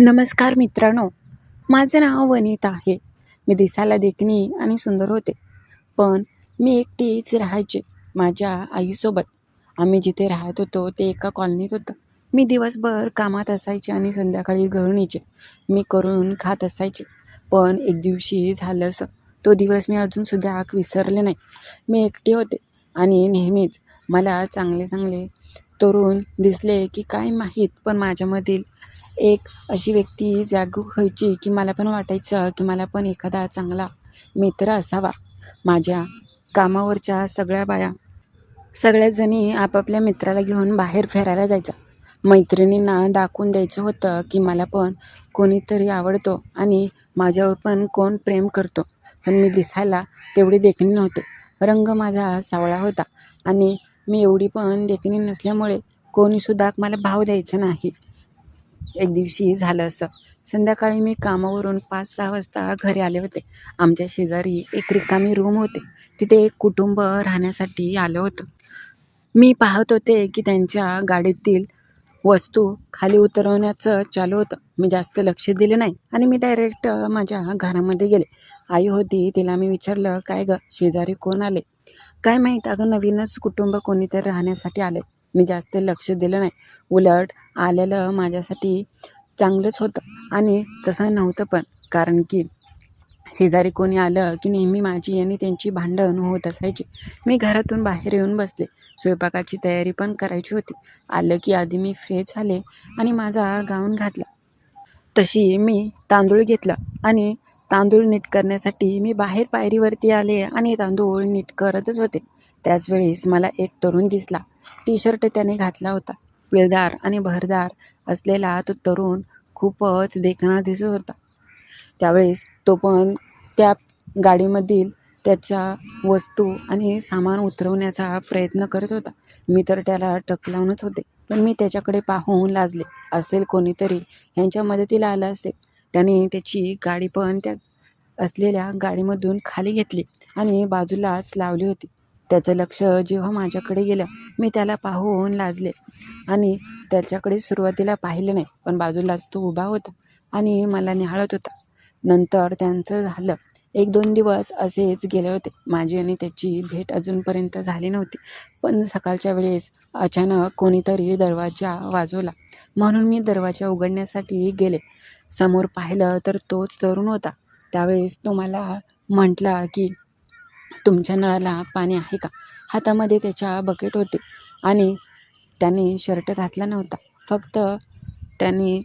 नमस्कार मित्रांनो. माझं नाव वनिता आहे. मी दिसायला देखणी आणि सुंदर होते. पण मी एकटीच राहायचे माझ्या आईसोबत. आम्ही जिथे राहत होतो ते एका कॉलनीत होतं. मी दिवसभर कामात असायचे आणि संध्याकाळी गृहिणीचे मी करून खात असायचे. पण एक दिवशी झालं असं. तो दिवस मी अजूनसुद्धा आग विसरले नाही. मी एकटी होते आणि नेहमीच मला चांगले चांगले तरुण दिसले की काय माहीत. पण माझ्यामधील एक अशी व्यक्ती जागरूक व्हायची की मला पण वाटायचं की मला पण एखादा चांगला मित्र असावा. माझ्या कामावरच्या सगळ्या बाया सगळ्याच जणी आपापल्या मित्राला घेऊन बाहेर फिरायला जायचा. मैत्रिणींना दाखवून द्यायचं होतं की मला पण कोणीतरी आवडतो आणि माझ्यावर पण कोण प्रेम करतो. पण मी दिसायला तेवढी देखणी नव्हते. रंग माझा सावळा होता आणि मी एवढी पण देखणी नसल्यामुळे कोणीसुद्धा मला भाव द्यायचा नाही. एक दिवशी झालं असं. संध्याकाळी मी कामावरून पाच सहा वाजता घरी आले होते. आमच्या शेजारी एक रिकामी रूम होते. तिथे एक कुटुंब राहण्यासाठी आलं होतं. मी पाहत होते की त्यांच्या गाडीतील वस्तू खाली उतरवण्याचं चालू होतं. मी जास्त लक्ष दिले नाही आणि मी डायरेक्ट माझ्या घरामध्ये गेले. आई होती तिला मी विचारलं काय गं शेजारी कोण आले? काय माहीत अगं नवीनच कुटुंब कोणीतरी राहण्यासाठी आले. मी जास्त लक्ष दिलं नाही. उलट आलेलं माझ्यासाठी चांगलंच होतं आणि तसं नव्हतं पण. कारण की शेजारी कोणी आलं की नेहमी माझी आणि त्यांची भांडण होत असायची. मी घरातून बाहेर येऊन बसले. स्वयंपाकाची तयारी पण करायची होती. आलं की आधी मी फ्रेश झाले आणि माझा गाऊन घातला. तशी मी तांदूळ घेतला आणि तांदूळ नीट करण्यासाठी मी बाहेर पायरीवरती आले आणि तांदूळ नीट करतच होते. त्याचवेळेस मला एक तरुण दिसला. टी शर्ट त्याने घातला होता. पिळदार आणि भरदार असलेला तो तरुण खूपच देखणा दिसत होता. त्यावेळेस तो पण त्या गाडीमधील त्याच्या वस्तू आणि सामान उतरवण्याचा प्रयत्न करत होता. मी तर त्याला टक लावूनच होते पण मी त्याच्याकडे पाहून लाजले. असेल कोणीतरी ह्यांच्या मदतीला आलं असेल. त्याने त्याची गाडी पण त्या असलेल्या गाडीमधून खाली घेतली आणि बाजूलाच लावली होती. त्याचं लक्ष जेव्हा माझ्याकडे गेलं मी त्याला पाहून लाजले. आणि त्याच्याकडे सुरुवातीला पाहिलं नाही पण बाजूलाच तो उभा होता आणि मला निहाळत होता. नंतर त्यांचं झालं. एक दोन दिवस असेच गेले होते. माझी आणि त्याची भेट अजूनपर्यंत झाली नव्हती. पण सकाळच्या वेळेस अचानक कोणीतरी दरवाजा वाजवला. म्हणून मी दरवाजा उघडण्यासाठी गेले. समोर पाहिलं तर तोच तरुण होता. त्यावेळेस तो मला म्हटला की तुमच्या नळाला पाणी आहे का? हातामध्ये त्याच्या बकेट होते आणि त्याने शर्ट घातला नव्हता. फक्त त्याने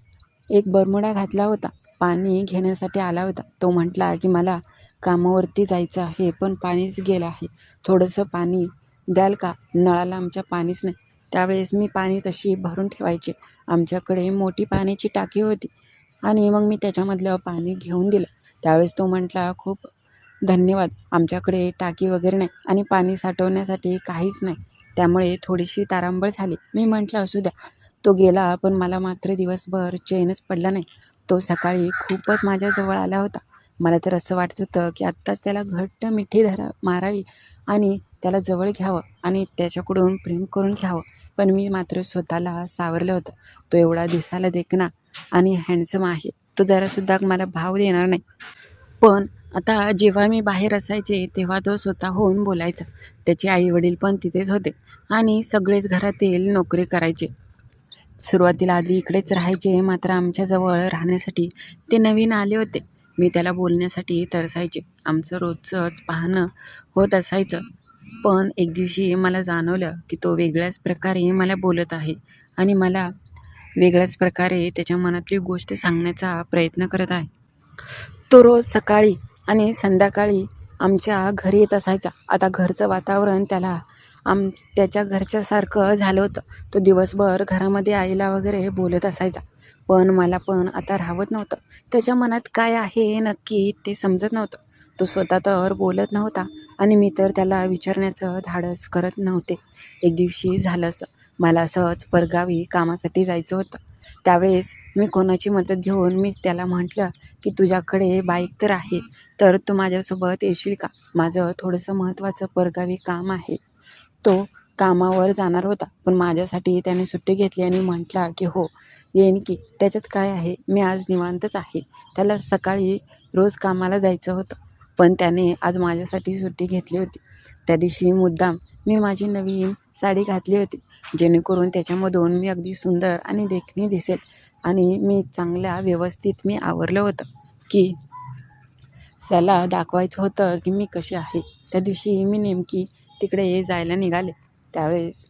एक बरमुडा घातला होता. पाणी घेण्यासाठी आला होता. तो म्हटला की मला कामावरती जायचं आहे पण पाणीच गेलं आहे. थोडंसं पाणी द्याल का? नळाला आमच्या पाणीच नाही. त्यावेळेस मी पाणी तशी भरून ठेवायचे. आमच्याकडे मोठी पाण्याची टाकी होती आणि मग मी त्याच्यामधलं पाणी घेऊन दिलं. त्यावेळेस तो म्हटला खूप धन्यवाद. आमच्याकडे टाकी वगैरे नाही आणि पाणी साठवण्यासाठी काहीच नाही. त्यामुळे थोडीशी तारांबळ झाली. मी म्हटलं असू द्या. तो गेला पण मला मात्र दिवसभर चैनच पडला नाही. तो सकाळी खूपच माझ्याजवळ आला होता. मला तर असं वाटत होतं की आत्ताच त्याला घट्ट मिठी धरा मारावी आणि त्याला जवळ घ्यावं आणि त्याच्याकडून प्रेम करून घ्यावं. पण मी मात्र स्वतःला सावरलं होतं. तो एवढा दिसायला देखना आणि हँडसम आहे. तो जरासुद्धा मला भाव देणार नाही. पण आता जेव्हा मी बाहेर असायचे तेव्हा तो स्वतःहून बोलायचा. त्याचे आईवडील पण तिथेच होते आणि सगळेच घरातील नोकरी करायचे. सुरुवातीला आधी इकडेच राहायचे मात्र आमच्याजवळ राहण्यासाठी ते नवीन आले होते. मी त्याला बोलण्यासाठी तरसायचे. आमचं रोजचंच पाहणं होत असायचं. पण एक दिवशी मला जाणवलं की तो वेगळ्याच प्रकारे मला बोलत आहे आणि मला वेगळ्याच प्रकारे त्याच्या मनातली गोष्ट सांगण्याचा प्रयत्न करत आहे. तो रोज सकाळी आणि संध्याकाळी आमच्या घरी येत असायचा. आता घरचं वातावरण त्याला आम त्याच्या घरच्यासारखं झालं होतं. तो दिवसभर घरामध्ये आईला वगैरे बोलत असायचा. पण मला पण आता राहत नव्हतं. त्याच्या मनात काय आहे नक्की ते समजत नव्हतं. तो स्वतः तर बोलत नव्हता आणि मी तर त्याला विचारण्याचं धाडस करत नव्हते. एक दिवशी झालं असं. मला असंच परगावी कामासाठी जायचं होतं. त्यावेळेस मी कोणाची मदत घेऊन मी त्याला म्हटलं की तुझ्याकडे बाईक तर आहे तर तू माझ्यासोबत येशील का? माझं थोडंसं महत्त्वाचं परगावी काम आहे. तो कामावर जाणार होता पण माझ्यासाठी त्याने सुट्टी घेतली आणि म्हटला की हो येईन की. त्याच्यात काय आहे? मी आज निवांतच आहे. त्याला सकाळी रोज कामाला जायचं होतं पण त्याने आज माझ्यासाठी सुट्टी घेतली होती. त्या दिवशी मुद्दाम मी माझी नवीन साडी घातली होती जेणेकरून त्याच्यामधून मी अगदी सुंदर आणि देखणी दिसेल. आणि मी चांगल्या व्यवस्थित मी आवरलं होतं की त्याला दाखवायचं होतं की मी कशी आहे. त्या दिवशी मी नेमकी तिकडे जायला निघाले. त्यावेळेस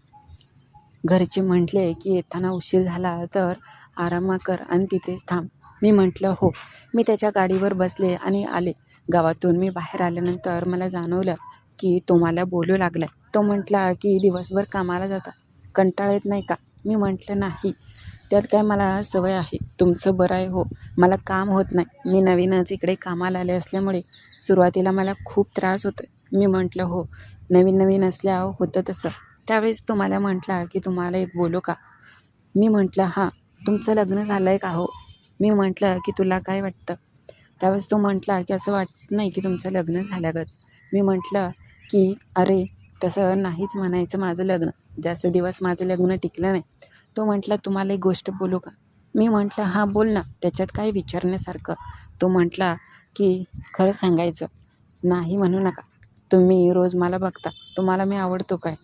घरचे म्हटले की येताना उशीर झाला तर आरामा कर आणि तिथेच थांब. मी म्हटलं हो. मी त्याच्या गाडीवर बसले आणि आले. गावातून मी बाहेर आल्यानंतर मला जाणवलं की तुम्हाला बोलू लागला तो म्हटला की दिवसभर कामाला जाता कंटाळा येत नाही का? मी म्हटलं नाही. त्यात काय मला सवय आहे. तुमचं बरं आहे हो. मला काम होत नाही. मी नवीनच इकडे कामाला आले असल्यामुळे सुरुवातीला मला खूप त्रास होतो मी म्हटलं हो नवीन नवीन असल्या होतं तसं. त्यावेळेस तुम्हाला म्हटला की तुम्हाला एक बोलू का? मी म्हटलं हां तुमचं लग्न झालं आहे का हो? मी म्हटलं की तुला काय वाटतं? त्यावेळेस तो म्हटला की असं वाटत नाही की तुमचं लग्न झाल्यागत. मी म्हटलं की अरे तसं नाहीच म्हणायचं माझं लग्न. जास्त दिवस माझं लग्न टिकलं नाही. तो म्हटला तुम्हाला एक गोष्ट बोलू का? मी म्हटलं हां बोल ना. त्याच्यात काय विचारण्यासारखं. तो म्हटला की खरं सांगायचं नाही म्हणू नका. तुम्ही रोज मला बघता. तुम्हाला मी आवडतो काय?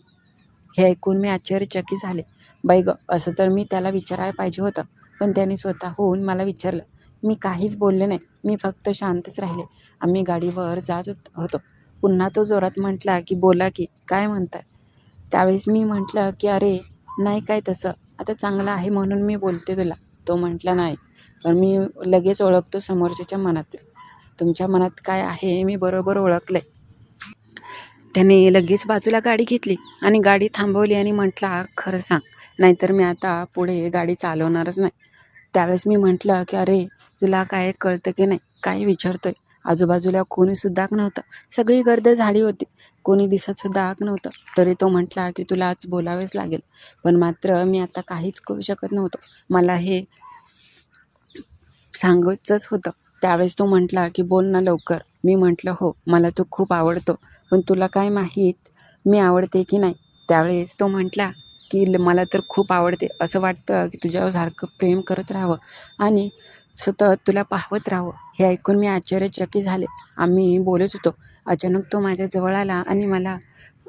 हे ऐकून मी आश्चर्यचकित झाले. बाई गं असं तर मी त्याला विचारायला पाहिजे होतं पण त्याने स्वतःहून मला विचारलं. मी काहीच बोलले नाही. मी फक्त शांतच राहिले. आम्ही गाडीवर जात होतो. पुन्हा तो जोरात म्हटला की बोला की काय म्हणताय? त्यावेळेस मी म्हटलं की अरे नाही काय तसं. आता चांगलं आहे म्हणून मी बोलते तुला. तो म्हटला नाही. पण मी लगेच ओळखतो समोरच्याच्या मनातील तुमच्या मनात काय आहे मी बरोबर ओळखलं आहे त्याने लगेच बाजूला गाडी घेतली आणि गाडी थांबवली आणि म्हटला खरं सांग नाहीतर मी आता पुढे गाडी चालवणारच नाही. त्यावेळेस मी म्हटलं की अरे तुला काय कळतं की नाही? काय विचारतोय? आजूबाजूला कोणीसुद्धा नव्हतं. सगळी गर्द झाडी होती. कोणी दिसतसुद्धा आग नव्हतं. तरी तो म्हटला की तुला आज बोलावेच लागेल. पण मात्र मी आता काहीच करू शकत नव्हतो. मला हे सांगायचंच होतं. त्यावेळेस तो म्हटला की बोल ना लवकर. मी म्हटलं हो मला तो खूप आवडतो. पण तुला काय माहीत मी आवडते की नाही? त्यावेळेस तो म्हटला की ल- मला तर खूप आवडते. असं वाटतं की तुझ्यावर सारखं प्रेम करत राहावं. आणि सतत तुला पाहवत राहावं. हे ऐकून मी आश्चर्यचकित झाले. आम्ही बोलत होतो अचानक तो माझ्या जवळ आला आणि मला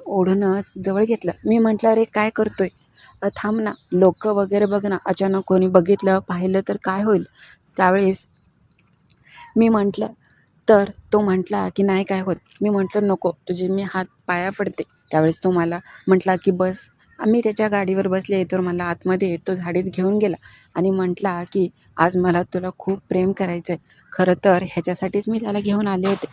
ओढूनच जवळ घेतलं. मी म्हटलं अरे काय करतोय? थांब ना लोक वगैरे बघ ना अचानक कोणी बघितलं पाहिलं तर काय होईल? त्यावेळेस मी म्हटलं तर? तो म्हटला की नाही काय होत? मी म्हटलं नको तुझे मी हात पाया पडते. त्यावेळेस तो मला म्हटला की बस आम्ही त्याच्या गाडीवर बसले तर मला आतमध्ये तो झाडीत घेऊन गेला आणि म्हटला की आज मला तुला खूप प्रेम करायचं आहे खरं तर ह्याच्यासाठीच मी त्याला घेऊन आले होते.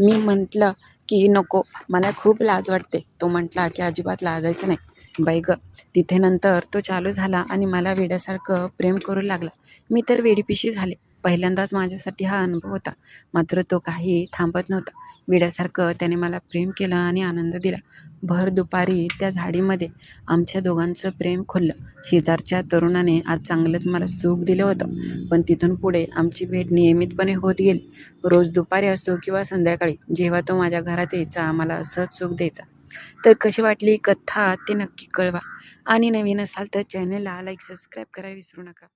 मी म्हटलं की नको मला खूप लाज वाटते. तो म्हटला की अजिबात लाजायचं नाही. बाई गं तिथे नंतर तो चालू झाला आणि मला वेड्यासारखं प्रेम करू लागला. मी तर वेडीपिशी झाले. पहिल्यांदाच माझ्यासाठी हा अनुभव होता. मात्र तो काही थांबत नव्हता. वेड्यासारखं त्याने मला प्रेम केलं आणि आनंद दिला. भर दुपारी त्या झाडीमध्ये आमच्या दोघांचं प्रेम खुललं. शेजारच्या तरुणाने आज चांगलंच मला सुख दिलं होतं. पण तिथून पुढे आमची भेट नियमितपणे होत गेली. रोज दुपारी असो किंवा संध्याकाळी जेव्हा तो माझ्या घरात यायचा मला असंच सुख द्यायचा. तर कशी वाटली कथा ते नक्की कळवा. आणि नवीन असाल तर चॅनलला लाईक सबस्क्राईब करायला विसरू नका.